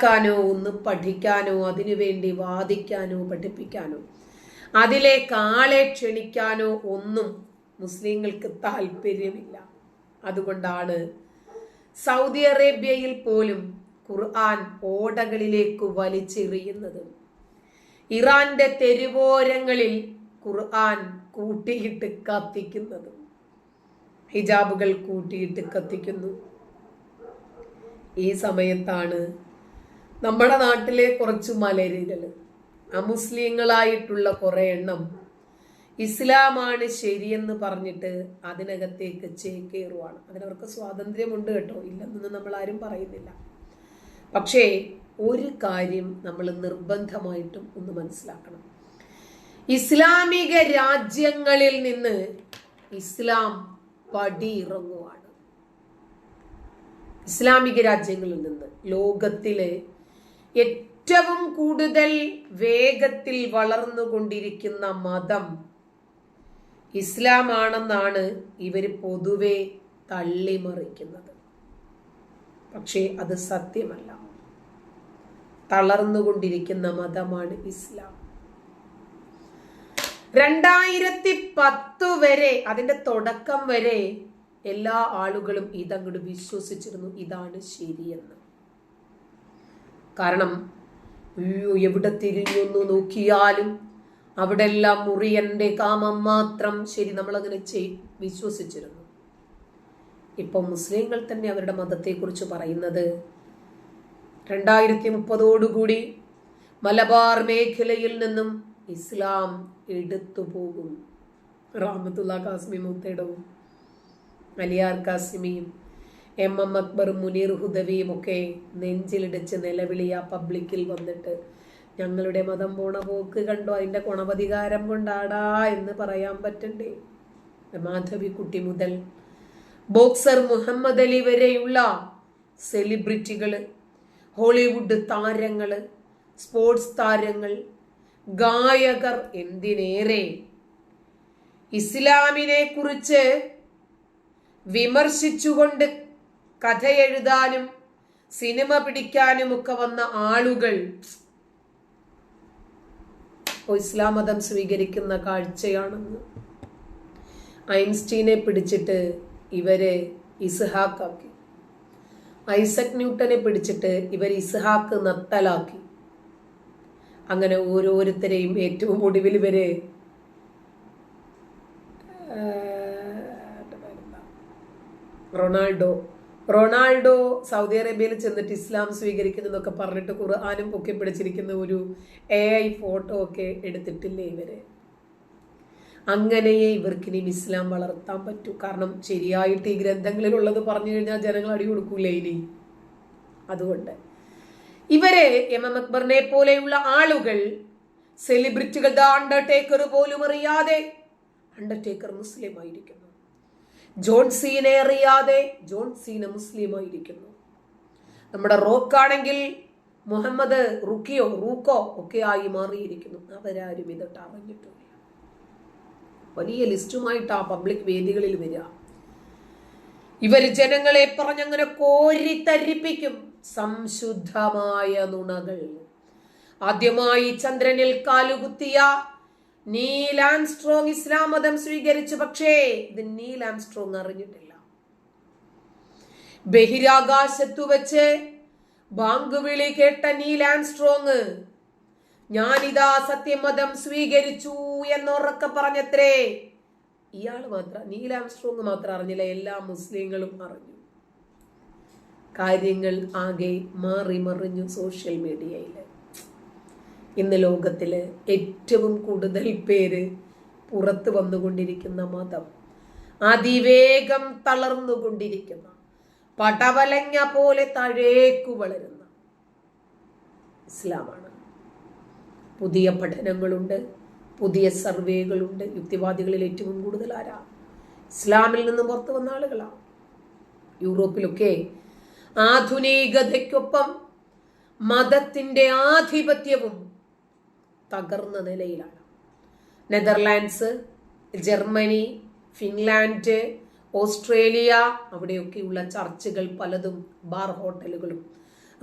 ക്കാനോ ഒന്ന് പഠിക്കാനോ അതിനുവേണ്ടി വാദിക്കാനോ പഠിപ്പിക്കാനോ അതിലേക്ക് ആളെ ക്ഷണിക്കാനോ ഒന്നും മുസ്ലിങ്ങൾക്ക് താല്പര്യമില്ല അതുകൊണ്ടാണ് സൗദി അറേബ്യയിൽ പോലും ഖുർആൻ ഓടകളിലേക്ക് വലിച്ചെറിയുന്നത്. ഇറാന്റെ തെരുവോരങ്ങളിൽ ഖുർആൻ കൂട്ടിയിട്ട് കത്തിക്കുന്നത്. ഹിജാബുകൾ കൂട്ടിയിട്ട് കത്തിക്കുന്നു. ഈ സമയത്താണ് നമ്മുടെ നാട്ടിലെ കുറച്ച് മലരികൾ അമുസ്ലിങ്ങളായിട്ടുള്ള കുറെ എണ്ണം ഇസ്ലാമാണ് ശരിയെന്ന് പറഞ്ഞിട്ട് അതിനകത്തേക്ക് ചേക്കേറുവാണ് അതിനവർക്ക് സ്വാതന്ത്ര്യമുണ്ട് കേട്ടോ. ഇല്ലെന്നൊന്നും നമ്മൾ ആരും പറയുന്നില്ല. പക്ഷേ ഒരു കാര്യം നമ്മൾ നിർബന്ധമായിട്ടും ഒന്ന് മനസ്സിലാക്കണം. ഇസ്ലാമിക രാജ്യങ്ങളിൽ നിന്ന് ഇസ്ലാം പടിയിറങ്ങുവാണ്. ഇസ്ലാമിക രാജ്യങ്ങളിൽ നിന്ന് ലോകത്തിലെ ഏറ്റവും കൂടുതൽ വേഗത്തിൽ വളർന്നുകൊണ്ടിരിക്കുന്ന മതം ഇസ്ലാമാണെന്നാണ് ഇവർ പൊതുവെ തള്ളിമറിക്കുന്നത്. പക്ഷേ അത് സത്യമല്ല. തളർന്നുകൊണ്ടിരിക്കുന്ന മതമാണ് ഇസ്ലാം. രണ്ടായിരത്തി പത്ത് വരെ അതിന്റെ തുടക്കം വരെ എല്ലാ ആളുകളും ഇതങ്ങോട്ട് വിശ്വസിച്ചിരുന്നു. ഇതാണ് ശരിയെന്ന്. കാരണം അയ്യോ എവിടെ തിരിഞ്ഞൊന്നു നോക്കിയാലും അവിടെ എല്ലാം മുറിയന്റെ കാമം മാത്രം ശരി നമ്മളങ്ങനെ ചെയ് വിശ്വസിച്ചിരുന്നു. ഇപ്പം മുസ്ലിങ്ങൾ തന്നെ അവരുടെ മതത്തെക്കുറിച്ച് പറയുന്നത് രണ്ടായിരത്തി മുപ്പതോടുകൂടി മലബാർ മേഖലയിൽ നിന്നും ഇസ്ലാം എടുത്തു പോകും. റാമത്തുള്ള കാസ്മി മുത്തേടവും അലിയാർ കാസിമിയും എം എം അക്ബറും മുനീർ ഹുദവിയും ഒക്കെ നെഞ്ചിലിടിച്ച് നിലവിളി ആ പബ്ലിക്കിൽ വന്നിട്ട്. ഞങ്ങളുടെ മതം പോണ പോക്ക് കണ്ടോ? അതിന്റെ ഗുണപതികാരം കൊണ്ടാടാ എന്ന് പറയാൻ പറ്റണ്ടേ? മാധവിക്കുട്ടി മുതൽ ബോക്സർ മുഹമ്മദ് അലി വരെയുള്ള സെലിബ്രിറ്റികൾ ഹോളിവുഡ് താരങ്ങൾ സ്പോർട്സ് താരങ്ങൾ ഗായകർ എന്തിനേറെ? ഇസ്ലാമിനെ കുറിച്ച് വിമർശിച്ചുകൊണ്ട് കഥ എഴുതാനും സിനിമ പിടിക്കാനും ഒക്കെ വന്ന ആളുകൾ ഇസ്ലാം മതം സ്വീകരിക്കുന്ന കാഴ്ചയാണെന്ന്. ഐൻസ്റ്റീനെ പിടിച്ചിട്ട് ഇവരെ ഇസ്ഹാക്കാക്കി. ഐസക് ന്യൂട്ടനെ പിടിച്ചിട്ട് ഇവർ ഇസ്ഹാക്ക് നത്തലാക്കി. അങ്ങനെ ഓരോരുത്തരെയും ഏറ്റവും ഒടുവിൽ ഇവർ റൊണാൾഡോ റൊണാൾഡോ സൗദി അറേബ്യയിൽ ചെന്നിട്ട് ഇസ്ലാം സ്വീകരിക്കുന്നു എന്നൊക്കെ പറഞ്ഞിട്ട് ഖുർആാനും ഒക്കെ പിടിച്ചിരിക്കുന്ന ഒരു എ ഐ ഫോട്ടോ ഒക്കെ എടുത്തിട്ടില്ലേ ഇവർ? അങ്ങനെയേ ഇവർക്കിനി ഇസ്ലാം വളർത്താൻ പറ്റൂ. കാരണം ശരിയായിട്ട് ഈ ഗ്രന്ഥങ്ങളിലുള്ളത് പറഞ്ഞു കഴിഞ്ഞാൽ ജനങ്ങൾ അടി കൊടുക്കൂലേ ഇനി? അതുകൊണ്ട്. ഇവരെ എം എം അക്ബറിനെ പോലെയുള്ള ആളുകൾ സെലിബ്രിറ്റികൾ ദ അണ്ടർടേക്കർ പോലും അറിയാതെ അണ്ടർടേക്കർ മുസ്ലിം ആയിരിക്കുന്നു. ജോൺ സീനെ അറിയാതെ ജോൺ സീന മുസ്ലിം ആയിരിക്കുന്നു നമ്മുടെ റോക്കാണെങ്കിൽ മുഹമ്മദ് റുക്കിയോ റൂക്കോ ഒക്കെ ആയി മാറിയിരിക്കുന്നു. അവരാരും ഇതൊട്ട് അറിഞ്ഞിട്ടില്ല. വലിയ ലിസ്റ്റുമായിട്ട് പബ്ലിക് വേദികളിൽ വരിക. ഇവർ ജനങ്ങളെ പറഞ്ഞങ്ങനെ കോരി തരിപ്പിക്കും സംശുദ്ധമായ നുണകൾ. ആദ്യമായി ചന്ദ്രനിൽ കാലുകുത്തിയ നീൽ ആംസ്ട്രോങ് ഇസ്ലാം മതം സ്വീകരിച്ചു പക്ഷേ ഇത് നീൽ ആംസ്ട്രോങ് അറിഞ്ഞിട്ടില്ല. ബഹിരാകാശത്തു വെച്ച് ബാങ്ക് വിളി കേട്ട നീൽ ആംസ്ട്രോങ് ഞാനിതാ സത്യമതം സ്വീകരിച്ചു എന്നുറക്കെ പറഞ്ഞത്രേ ഇയാൾ മാത്രം നീൽ ആംസ്ട്രോങ് മാത്രം അറിഞ്ഞില്ല എല്ലാ മുസ്ലിങ്ങളും അറിഞ്ഞു. കാര്യങ്ങൾ ആകെ മാറി മറിഞ്ഞു സോഷ്യൽ മീഡിയയിൽ ഇന്ന് ലോകത്തിൽ ഏറ്റവും കൂടുതൽ പേര് പുറത്തു വന്നുകൊണ്ടിരിക്കുന്ന മതം. അതിവേഗം തളർന്നുകൊണ്ടിരിക്കുന്ന പടവലങ്ങ പോലെ തഴേക്കു വളരുന്ന ഇസ്ലാമാണ്. പുതിയ പഠനങ്ങളുണ്ട് പുതിയ സർവേകളുണ്ട്. യുക്തിവാദികളിൽ ഏറ്റവും കൂടുതൽ ആരാ? ഇസ്ലാമിൽ നിന്ന് പുറത്തു വന്ന ആളുകളാ. യൂറോപ്പിലൊക്കെ ആധുനികതയ്ക്കൊപ്പം മതത്തിന്റെ ആധിപത്യവും തകർന്ന നിലയിലാണ്. നെതർലാൻഡ്സ് ജർമ്മനി ഫിൻലാൻഡ് ഓസ്ട്രേലിയ അവിടെയൊക്കെയുള്ള ചർച്ചുകൾ പലതും ബാർ ഹോട്ടലുകളും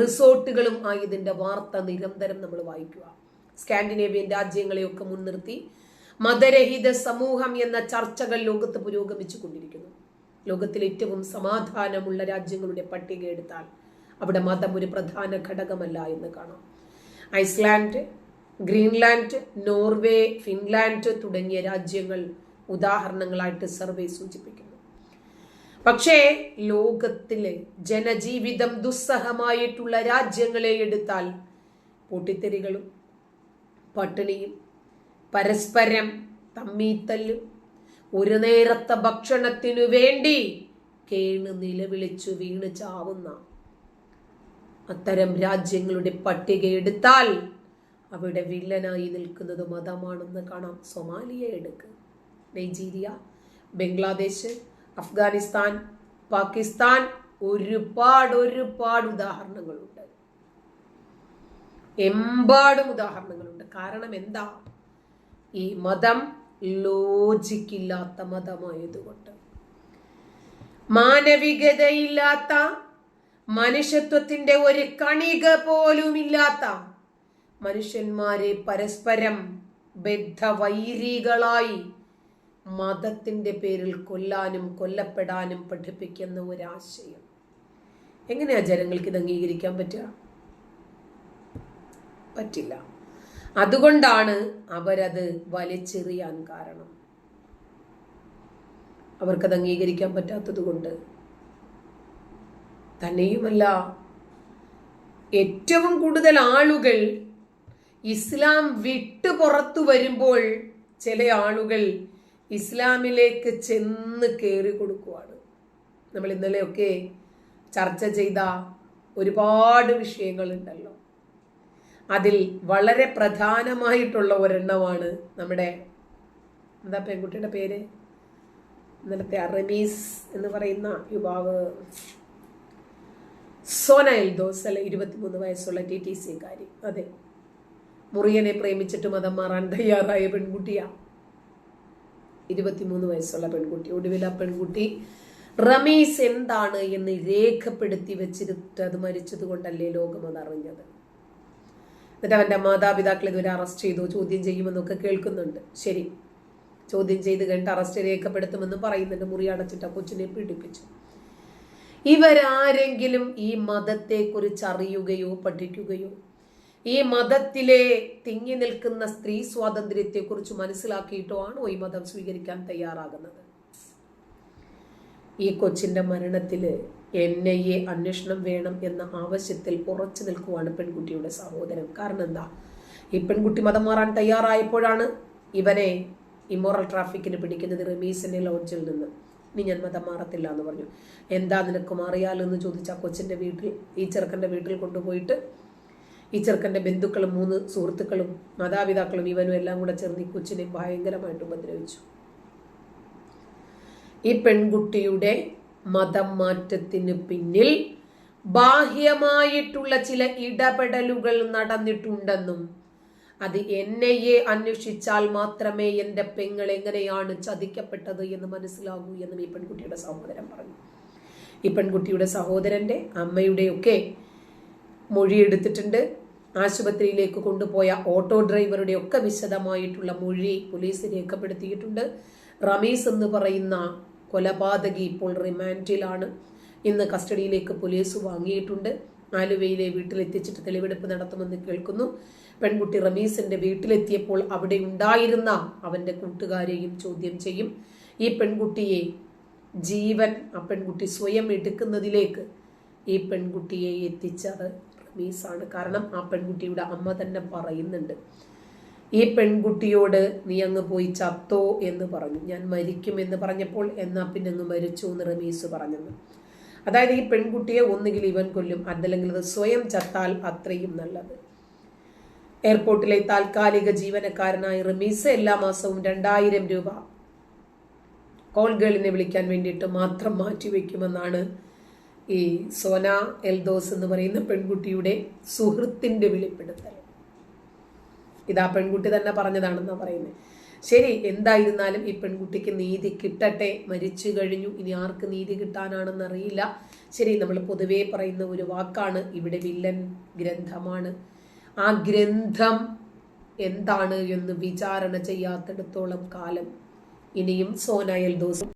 റിസോർട്ടുകളും ഇതിന്റെ വാർത്ത നിരന്തരം നമ്മൾ വായിക്കുക. സ്കാൻഡിനേവിയൻ രാജ്യങ്ങളെയൊക്കെ മുൻനിർത്തി മതരഹിത സമൂഹം എന്ന ചർച്ചകൾ ലോകത്ത് പുരോഗമിച്ചു കൊണ്ടിരിക്കുന്നു. ലോകത്തിലെ ഏറ്റവും സമാധാനമുള്ള രാജ്യങ്ങളുടെ പട്ടിക എടുത്താൽ അവിടെ മതം ഒരു പ്രധാന ഘടകമല്ല എന്ന് കാണാം. ഐസ്ലാൻഡ് ഗ്രീൻലാൻഡ് നോർവേ ഫിൻലാൻഡ് തുടങ്ങിയ രാജ്യങ്ങൾ ഉദാഹരണങ്ങളായിട്ട് സർവേ സൂചിപ്പിക്കുന്നു. പക്ഷേ ലോകത്തിലെ ജനജീവിതം ദുസ്സഹമായിട്ടുള്ള രാജ്യങ്ങളെ എടുത്താൽ പൊട്ടിത്തെറികളും പട്ടിണിയും പരസ്പരം തമ്മീത്തല്ലും ഒരു നേരത്തെ ഭക്ഷണത്തിനു വേണ്ടി കേണ് നിലവിളിച്ചു വീണ് ചാവുന്ന അത്തരം രാജ്യങ്ങളുടെ പട്ടിക എടുത്താൽ അവിടെ വില്ലനായി നിൽക്കുന്നത് മതമാണെന്ന് കാണാം സൊമാലിയ എടുക്ക്. നൈജീരിയ ബംഗ്ലാദേശ് അഫ്ഗാനിസ്ഥാൻ പാകിസ്ഥാൻ ഒരുപാട് ഒരുപാട് ഉദാഹരണങ്ങളുണ്ട്. എമ്പാടും ഉദാഹരണങ്ങളുണ്ട്. കാരണം എന്താ? ഈ മതം ലോജിക്കില്ലാത്ത മതമായതുകൊണ്ട്. മാനവികതയില്ലാത്ത മനുഷ്യത്വത്തിന്റെ ഒരു കണിക പോലും ഇല്ലാത്ത മനുഷ്യന്മാരെ പരസ്പരം ബദ്ധവൈരികളായി മതത്തിന്റെ പേരിൽ കൊല്ലാനും കൊല്ലപ്പെടാനും പഠിപ്പിക്കുന്ന ഒരാശയം. എങ്ങനെയാ ജനങ്ങൾക്ക് ഇത് അംഗീകരിക്കാൻ പറ്റുക? പറ്റില്ല. അതുകൊണ്ടാണ് അവരത് വലിച്ചെറിയാൻ കാരണം. അവർക്കത് അംഗീകരിക്കാൻ പറ്റാത്തത് കൊണ്ട് തന്നെയുമല്ല ഏറ്റവും കൂടുതൽ ആളുകൾ ഇസ്ലാം വിട്ടു പുറത്തു വരുമ്പോൾ ചില ആളുകൾ ഇസ്ലാമിലേക്ക് ചെന്ന് കയറി കൊടുക്കുവാണ്. നമ്മൾ ഇന്നലെയൊക്കെ ചർച്ച ചെയ്ത ഒരുപാട് വിഷയങ്ങളുണ്ടല്ലോ. അതിൽ വളരെ പ്രധാനമായിട്ടുള്ള ഒരെണ്ണമാണ് നമ്മുടെ എന്താ പെൺകുട്ടിയുടെ പേര്? ഇന്നലത്തെ അറമീസ് എന്ന് പറയുന്ന യുവാവ്. സോന എൽദോസ് അല്ലെ ഇരുപത്തിമൂന്ന് വയസ്സുള്ള ടി ടി സിക്കാരി. അതെ. മുറിയനെ പ്രേമിച്ചിട്ട് മതം മാറാൻ തയ്യാറായ പെൺകുട്ടിയാ. ഇരുപത്തിമൂന്ന് വയസ്സുള്ള പെൺകുട്ടി. ഒടുവിൽ ആ പെൺകുട്ടി റമീസ് എന്താണ് എന്ന് രേഖപ്പെടുത്തി വെച്ചിട്ട് അത് മരിച്ചത് കൊണ്ടല്ലേ ലോകം അത് അറിഞ്ഞത് എന്നിട്ട് അവന്റെ മാതാപിതാക്കൾ ഇതുവരെ അറസ്റ്റ് ചെയ്തു ചോദ്യം ചെയ്യുമെന്നൊക്കെ കേൾക്കുന്നുണ്ട്. ശരി. ചോദ്യം ചെയ്ത് കഴിഞ്ഞിട്ട് അറസ്റ്റ് രേഖപ്പെടുത്തുമെന്ന് പറയുന്നുണ്ട്. മുറി അടച്ചിട്ട് ആ കൊച്ചിനെ പീഡിപ്പിച്ചു. ഇവരാരെങ്കിലും ഈ മതത്തെക്കുറിച്ച് അറിയുകയോ പഠിക്കുകയോ ഈ മതത്തിലെ തിങ്ങി നിൽക്കുന്ന സ്ത്രീ സ്വാതന്ത്ര്യത്തെക്കുറിച്ച് മനസ്സിലാക്കിയിട്ടോ ആണോ ഈ മതം സ്വീകരിക്കാൻ തയ്യാറാകുന്നത്? ഈ കൊച്ചിന്റെ മരണത്തിൽ എൻ ഐ എ അന്വേഷണം വേണം എന്ന ആവശ്യത്തിൽ ഉറച്ചു നിൽക്കുവാണ് പെൺകുട്ടിയുടെ സഹോദരൻ. കാരണം എന്താ? ഈ പെൺകുട്ടി മതം മാറാൻ തയ്യാറായപ്പോഴാണ് ഇവനെ ഇമോറൽ ട്രാഫിക്കിന് പിടിക്കുന്നത് റമീസിന്റെ ലോഡ്ജിൽ നിന്ന്. ഇനി ഞാൻ മതം മാറത്തില്ല എന്ന് പറഞ്ഞു. എന്താ നിനക്ക് മാറിയാലെന്ന് ചോദിച്ച കൊച്ചിന്റെ വീട്ടിൽ ഈ ചെറുക്കന്റെ വീട്ടിൽ കൊണ്ടുപോയിട്ട് ഈ ചെറുക്കന്റെ ബന്ധുക്കളും മൂന്ന് സുഹൃത്തുക്കളും മാതാപിതാക്കളും ഇവനും എല്ലാം കൂടെ ചേർന്ന് ഈ കൊച്ചിനെ ഭയങ്കരമായിട്ട് ഉപദ്രവിച്ചു. ഈ പെൺകുട്ടിയുടെ മതം മാറ്റത്തിന് പിന്നിൽ ബാഹ്യമായിട്ടുള്ള ചില ഇടപെടലുകൾ നടന്നിട്ടുണ്ടെന്നും അത് എന്നെ അന്വേഷിച്ചാൽ മാത്രമേ എന്റെ പെങ്ങൾ എങ്ങനെയാണ് ചതിക്കപ്പെട്ടത് എന്ന് മനസ്സിലാകൂ എന്നും ഈ പെൺകുട്ടിയുടെ സഹോദരൻ പറഞ്ഞു. ഈ പെൺകുട്ടിയുടെ സഹോദരന്റെ അമ്മയുടെയൊക്കെ മൊഴിയെടുത്തിട്ടുണ്ട്. ആശുപത്രിയിലേക്ക് കൊണ്ടുപോയ ഓട്ടോ ഡ്രൈവറുടെ ഒക്കെ വിശദമായിട്ടുള്ള മൊഴി പോലീസ് രേഖപ്പെടുത്തിയിട്ടുണ്ട്. റമീസ് എന്ന് പറയുന്ന കൊലപാതകി ഇപ്പോൾ റിമാൻഡിലാണ്. ഇന്ന് കസ്റ്റഡിയിലേക്ക് പോലീസ് വാങ്ങിയിട്ടുണ്ട്. ആലുവയിലെ വീട്ടിലെത്തിച്ചിട്ട് തെളിവെടുപ്പ് നടത്തുമെന്ന് കേൾക്കുന്നു. പെൺകുട്ടി റമീസിന്റെ വീട്ടിലെത്തിയപ്പോൾ അവിടെ ഉണ്ടായിരുന്ന അവന്റെ കൂട്ടുകാരെയും ചോദ്യം ചെയ്യും. ഈ പെൺകുട്ടിയെ ജീവൻ ആ പെൺകുട്ടി സ്വയം എടുക്കുന്നതിലേക്ക് ഈ പെൺകുട്ടിയെ എത്തിച്ചത് റമീസാണ് കാരണം ആ പെൺകുട്ടിയുടെ അമ്മ തന്നെ പറയുന്നുണ്ട് ഈ പെൺകുട്ടിയോട് നീ അങ്ങ് പോയി ചത്തോ എന്ന് പറഞ്ഞു. ഞാൻ മരിക്കും എന്ന് പറഞ്ഞപ്പോൾ എന്നാ പിന്നെ അങ്ങ് മരിച്ചു എന്ന് റമീസ് പറഞ്ഞെന്ന്. അതായത് ഈ പെൺകുട്ടിയെ ഒന്നുകിൽ ഇവൻ കൊല്ലും അതല്ലെങ്കിൽ അത് സ്വയം ചത്താൽ അത്രയും നല്ലത്. എയർപോർട്ടിലെ താൽക്കാലിക ജീവനക്കാരനായ റമീസ് എല്ലാ മാസവും രണ്ടായിരം രൂപ കോൾ ഗേളിനെ വിളിക്കാൻ വേണ്ടിയിട്ട് മാത്രം മാറ്റിവെക്കുമെന്നാണ് ഈ സോന എൽദോസ് എന്ന് പറയുന്ന പെൺകുട്ടിയുടെ സുഹൃത്തിന്റെ വെളിപ്പെടുത്തൽ. ഇതാ പെൺകുട്ടി തന്നെ പറഞ്ഞതാണെന്നാ പറയുന്നത് ശരി എന്തായിരുന്നാലും ഈ പെൺകുട്ടിക്ക് നീതി കിട്ടട്ടെ. മരിച്ചു കഴിഞ്ഞു. ഇനി ആർക്ക് നീതി കിട്ടാനാണെന്നറിയില്ല. ശരി നമ്മൾ പൊതുവേ പറയുന്ന ഒരു വാക്കാണ് ഇവിടെ വില്ലൻ ഗ്രന്ഥമാണ്. ആ ഗ്രന്ഥം എന്താണ് എന്ന് വിചാരണ ചെയ്യാത്തിടത്തോളം കാലം ഇനിയും സോന എൽദോസും